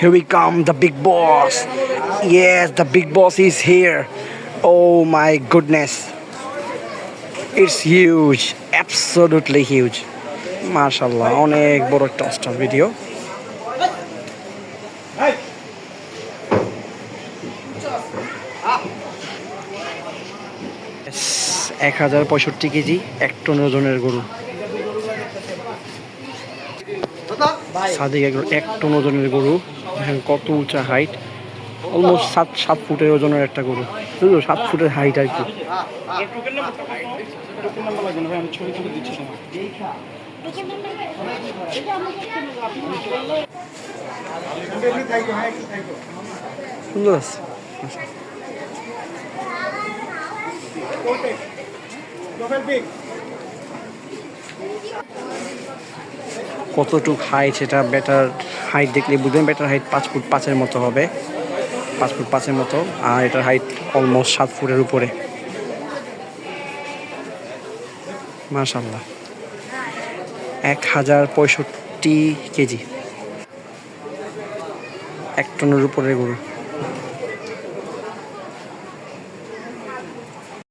Here we come, the big boss. Yes, the big boss is here. Oh my goodness. It's huge, absolutely huge. মাশাল্লাহ অনেক বড় একটা austere video এক হাজার পঁয়ষট্টি কেজি এক টন ওজনের গরু সাদিক এক টন ওজনের গরু দেখেন কত উঁচা হাইট অলমোস্ট সাত সাত ফুটের ওজনের একটা গরু। বুঝলো সাত ফুটের হাইট আর কি। সুন্দর আছে। কতটুক হাইট সেটা বেটার হাইট দেখলে বুঝবেন বেটার হাইট পাঁচ ফুট পাঁচের মতো হবে। পাঁচ ফুট পাঁচের মতো, আর এটার হাইট অলমোস্ট সাত ফুটের উপরে। মার্শাল্লাহ এক হাজার পঁয়ষট্টি কেজি। এক টনের উপরে গরু।